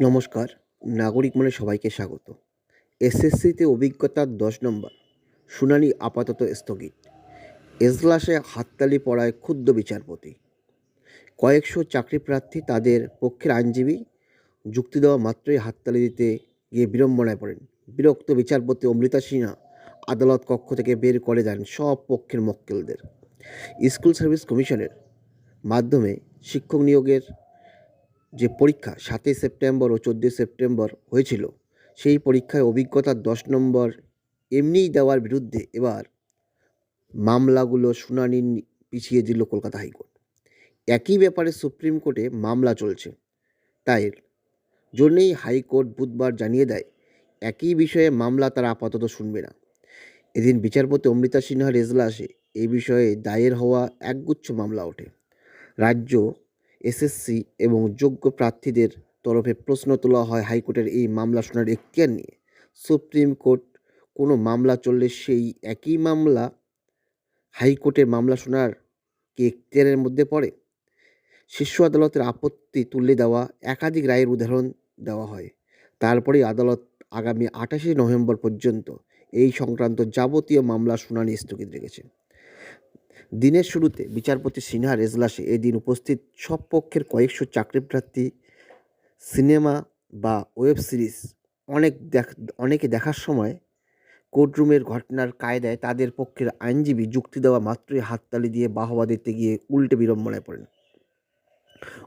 নমস্কার, নাগরিক মনে সবাইকে স্বাগত। এসএসসিতে অভিজ্ঞতার দশ নম্বর, শুনানি আপাতত স্থগিত। এজলাসে হাততালি পড়ায় ক্ষুব্ধ বিচারপতি। কয়েকশো চাকরি প্রার্থী তাদের পক্ষের আইনজীবী যুক্তি দেওয়া মাত্রই হাততালি দিতে গিয়ে বিড়ম্বনায় পড়েন। বিরক্ত বিচারপতি অমৃতা সিনহা আদালত কক্ষ থেকে বের করে দেন সব পক্ষের মক্কেলদের। স্কুল সার্ভিস কমিশনের মাধ্যমে শিক্ষক নিয়োগের যে পরীক্ষা সাতই সেপ্টেম্বর ও চোদ্দোই সেপ্টেম্বর হয়েছিল, সেই পরীক্ষায় অভিজ্ঞতার দশ নম্বর এমনিই দেওয়ার বিরুদ্ধে এবার মামলাগুলো শুনানি পিছিয়ে দিল কলকাতা হাইকোর্ট। একই ব্যাপারে সুপ্রিম কোর্টে মামলা চলছে। তাই জন্যেই হাইকোর্ট বুধবার জানিয়ে দেয়, একই বিষয়ে মামলা তারা আপাতত শুনবে না। এদিন বিচারপতি অমৃতা সিনহার এজলাসে এই বিষয়ে দায়ের হওয়া একগুচ্ছ মামলা ওঠে। রাজ্য এসএসসি এবং যোগ্য প্রার্থীদের তরফে প্রশ্ন তোলা হয় হাইকোর্টের এই মামলা শোনার এখতিয়ার নিয়ে। সুপ্রিম কোর্ট কোনো মামলা চললে সেই একই মামলা হাইকোর্টের মামলা শোনার কি এখতিয়ারের মধ্যে পড়ে? শীর্ষ আদালতের আপত্তি তুলে দেওয়া একাধিক রায়ের উদাহরণ দেওয়া হয়। তারপরেই আদালত আগামী আঠাশে নভেম্বর পর্যন্ত এই সংক্রান্ত যাবতীয় মামলা শুনানি স্থগিত রেখেছে। দিনের শুরুতে বিচারপতি সিনহার এজলাসে এদিন উপস্থিত সব পক্ষের কয়েকশো চাকরিপ্রার্থী, সিনেমা বা ওয়েব সিরিজ অনেক দেখ, অনেকে দেখার সময় কোর্টরুমের ঘটনার কায়দায় তাদের পক্ষের আইনজীবী যুক্তি দেওয়া মাত্রই হাততালি দিয়ে বাহবা দিতে গিয়ে উল্টে বিড়ম্বনায় পড়েন।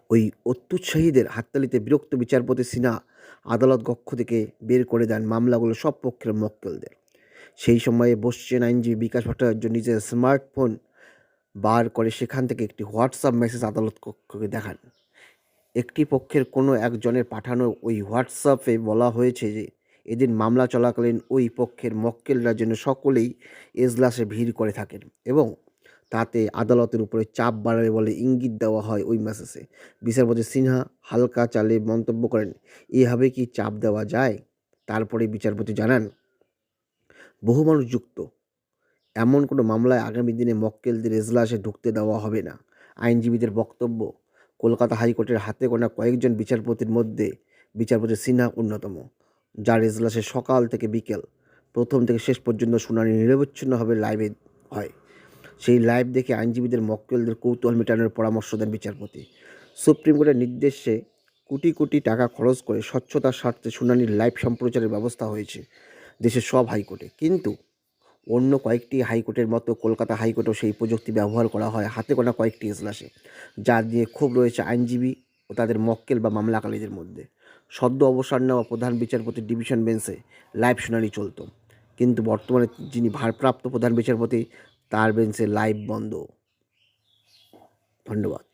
ওই অত্যুৎসাহীদের হাততালিতে বিরক্ত বিচারপতি সিনহা আদালত কক্ষ থেকে বের করে দেন মামলাগুলো সব পক্ষের মক্কেলদের। সেই সময়ে বসছেন আইনজীবী বিকাশ ভট্টাচার্য নিজের স্মার্টফোন বার করে সেখান থেকে একটি হোয়াটসঅ্যাপ মেসেজ আদালত কক্ষকে দেখান। একটি পক্ষের কোনো একজনের পাঠানো ওই হোয়াটসঅ্যাপে বলা হয়েছে যে, এদিন মামলা চলাকালীন ওই পক্ষের মক্কেলরা যেন সকলেই এজলাসে ভিড় করে থাকেন এবং তাতে আদালতের উপরে চাপ বাড়াবে বলে ইঙ্গিত দেওয়া হয় ওই মেসেজে। বিচারপতি সিনহা হালকা চালে মন্তব্য করেন, এভাবে কি চাপ দেওয়া যায়? তারপরে বিচারপতি জানান, বহু মানুষ যুক্ত। এমন কোনো মামলায় আগামী দিনে মক্কেলদের এজলাসে ঢুকতে দেওয়া হবে না। আইনজীবীদের বক্তব্য, কলকাতা হাইকোর্টের হাতে গোনা কয়েকজন বিচারপতির মধ্যে বিচারপতি সিনহা অন্যতম, যার এজলাসে সকাল থেকে বিকেল, প্রথম থেকে শেষ পর্যন্ত শুনানি নিরবচ্ছিন্নভাবে লাইভে হয়। সেই লাইভ দেখে আইনজীবীদের মক্কেলদের কৌতূহল মেটানোর পরামর্শ দেন বিচারপতি। সুপ্রিম কোর্টের নির্দেশে কোটি কোটি টাকা খরচ করে স্বচ্ছতার স্বার্থে শুনানির লাইভ সম্প্রচারের ব্যবস্থা হয়েছে দেশের সব হাইকোর্টে। কিন্তু অন্য কয়েকটি হাইকোর্টের মতো কলকাতা হাইকোর্টেও সেই প্রযুক্তি ব্যবহার করা হয়। হাতে গোনা কয়েকটি এজলাসে যা নিয়ে ক্ষোভ রয়েছে আইনজীবী ও তাদের মক্কেল বা মামলাকারীদের মধ্যে। সদ্য অবসর নেওয়া প্রধান বিচারপতি ডিভিশন বেঞ্চে লাইভ শুনানি চলতো, কিন্তু বর্তমানে যিনি ভারপ্রাপ্ত প্রধান বিচারপতি, তার বেঞ্চে লাইভ বন্ধ। ধন্যবাদ।